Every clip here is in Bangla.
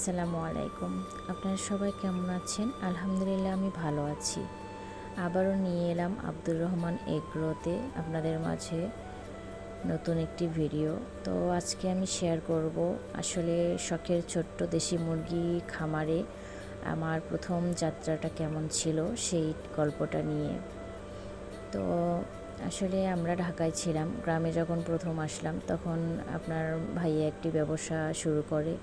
আসসালামু আলাইকুম। আপনারা সবাই কেমন আছেন? আলহামদুলিল্লাহ, আমি ভালো আছি। আবারও নিয়ে এলাম আব্দুর রহমান এগ্রোতে আপনাদের মাঝে নতুন একটি ভিডিও। তো আজকে আমি শেয়ার করব আসলে শখের ছোট্ট দেশি মুরগি খামারে আমার প্রথম যাত্রাটা কেমন ছিল সেই গল্পটা নিয়ে। তো আসলে আমরা ঢাকায় ছিলাম, গ্রামে যখন প্রথম আসলাম তখন আপনার ভাইয়া একটি ব্যবসা শুরু করে।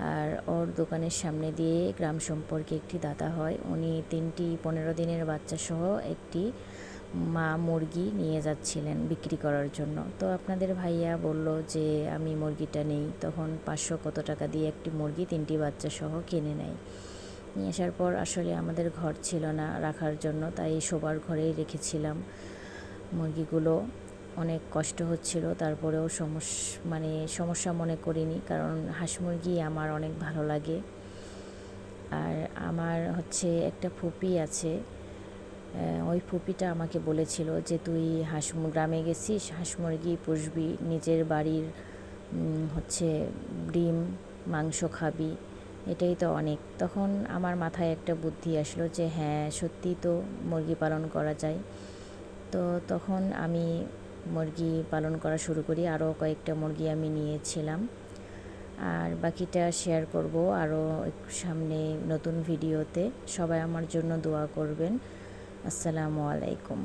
আর ওর দোকানের সামনে দিয়ে গ্রাম সম্পর্কে একটি দাদা হয়। উনি তিনটি পনেরো দিনের বাচ্চা সহ একটি মা মুরগি নিয়ে যাচ্ছিলেন বিক্রি করার জন্য। তো আপনাদের ভাইয়া বলল যে, আমি মুরগিটা নেই। তখন পাঁচশো কত টাকা দিয়ে একটি মুরগি তিনটি বাচ্চা সহ কিনে নেয়। নিয়ে আসার পর আসলে আমাদের ঘর ছিল না রাখার জন্য, তাই শোবার ঘরেই রেখেছিলাম মুরগিগুলো। অনেক কষ্ট হচ্ছিল, তারপরেও সমস্যা মানে সমস্যা মনে করিনি, কারণ হাঁস মুরগি আমার অনেক ভালো লাগে। আর আমার হচ্ছে একটা ফুপি আছে ওই ফুপিটা আমাকে বলেছিল যে, তুই হাঁস গ্রামে গেছিস, হাঁস মুরগি পুষবি, নিজের বাড়ির হচ্ছে ডিম, মাংস খাবি। এটাই তো অনেক। তখন আমার মাথায় একটা বুদ্ধি আসলো যে হ্যাঁ সত্যি তো মুরগি পালন করা যায়। তো তখন আমি মুরগি পালন করা শুরু করি আরও কয়েকটা মুরগি আমি নিয়েছিলাম। আর বাকিটা শেয়ার করব আরও সামনে নতুন ভিডিওতে সবাই আমার জন্য দোয়া করবেন। আসসালামু আলাইকুম।